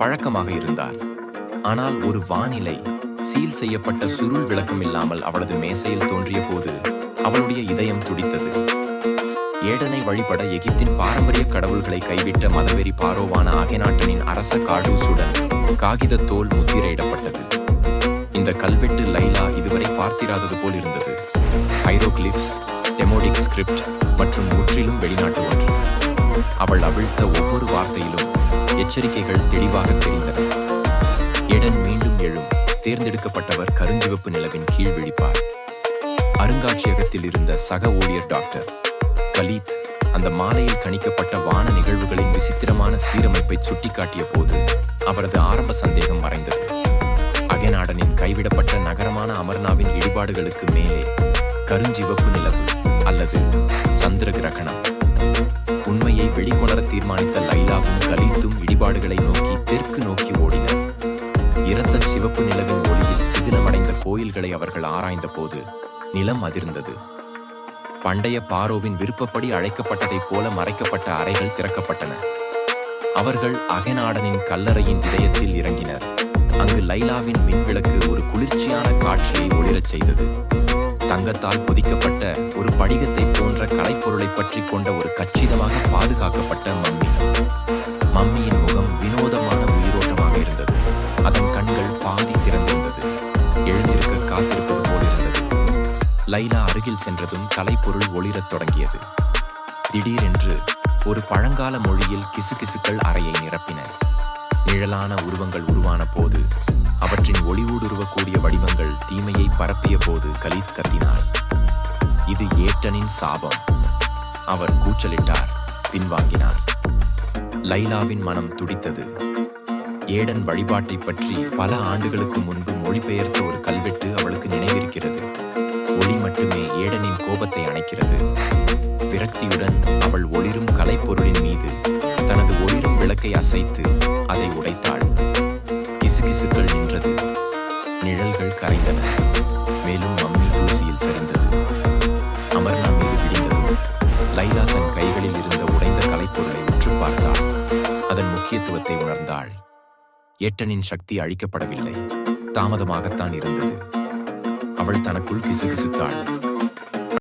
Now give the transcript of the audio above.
பழக்கமாக இருந்தார். ஆனால் ஒரு வானிலை சீல் செய்யப்பட்ட சுருள் விளக்கம் இல்லாமல் அவளது மேசையில் தோன்றிய போது அவளுடைய இதயம் துடித்தது. ஏடனை வழிபட எகிப்தின் பாரம்பரிய கடவுள்களை கைவிட்ட மதவெறி பாரோவான ஆகெநாட்டனின் அரச காடூசுடன் காகித தோல் முத்திரையிடப்பட்டது. இந்த கல்வெட்டு லைலா இதுவரை பார்த்திராதது போல் இருந்தது. ஹைரோகிளிப்ஸ் டெமோடிக் ஸ்கிரிப்ட் மற்றும் முற்றிலும் வெளிநாட்டு ஒன்று. அவள் அவிழ்த்த ஒவ்வொரு வார்த்தையிலும் எச்சரிக்கைகள் தெளிவாக தெரிந்தன. எடன் மீண்டும் எழும். தேர்ந்தெடுக்கப்பட்டவர் கருஞ்சிவப்பு நிலவின் கீழ் விழிப்பார். அருங்காட்சியகத்தில் இருந்த சக ஊழியர் டாக்டர் கலீத் அந்த மாலையில் கணிக்கப்பட்ட வான நிகழ்வுகளின் விசித்திரமான சீரமைப்பை சுட்டிக்காட்டிய போது அவரது ஆரம்ப சந்தேகம் மறைந்தது. அகநாடனின் கைவிடப்பட்ட நகரமான அமர்நாவின் இடிபாடுகளுக்கு மேலே கருஞ்சிவப்பு நிலவு அல்லது சந்திர கிரகணம் கலீத்தும் நோக்கி தெற்கு நோக்கி ஓடினர். இரத்த சிவப்பு நிலவின் ஒளியில் சிதிலமடைந்த கோயில்களை அவர்கள் ஆராய்ந்த போது நிலம் அதிர்ந்தது. பண்டைய பாரோவின் விருப்பப்படி அழைக்கப்பட்டதைப் போல மறைக்கப்பட்ட அறைகள் திறக்கப்பட்டன. அவர்கள் அகநாடனின் கல்லறையின் இதயத்தில் இறங்கினர். அங்கு லைலாவின் மின்விளக்கு ஒரு குளிர்ச்சியான காட்சியை ஒளிரச் செய்தது. தங்கத்தால் பொதிக்கப்பட்ட ஒரு படிகத்தை போன்ற கலைப்பொருளை பற்றி கொண்ட ஒரு கச்சிதமாக பாதுகாக்கப்பட்ட மம்மி லைலா அருகில் சென்றதும் கலைப்பொருள் ஒளிரத் தொடங்கியது. திடீரென்று ஒரு பழங்கால மொழியில் கிசுகிசுக்கள் அறையை நிரப்பின. நிழலான உருவங்கள் உருவான போது அவற்றின் ஒளிவூடுருவக்கூடிய வடிவங்கள் தீமையை பரப்பிய போது கலீத் கத்தினார். இது ஏட்டனின் சாபம். அவர் கூச்சலிட்டார் பின்வாங்கினார். லைலாவின் மனம் துடித்தது. ஏடன் வழிபாட்டைப் பற்றி பல ஆண்டுகளுக்கு முன்பு மொழிபெயர்த்த ஒரு கோபத்தை அணைக்கிறது. விரக்தியுடன் அவள் ஒளிரும் கலைப்பொருளின் மீது தனது ஒளிரும் விளக்கை அசைத்து அதை உடைத்தாள். கிசுகிசுக்கள் நின்றது. நிழல்கள் கரைந்தன. மேலும் மம்மி தூசியில் சரிந்தது. அமர்னா மீது விடிந்ததும் லைலா தன் கைகளில் இருந்த உடைந்த கலைப்பொருளை உற்று பார்த்தாள். அதன் முக்கியத்துவத்தை உணர்ந்தாள். ஏட்டனின் சக்தி அழிக்கப்படவில்லை. தாமதமாகத்தான் இருந்தது. அவள் தனக்குள் கிசுகிசுத்தாள்.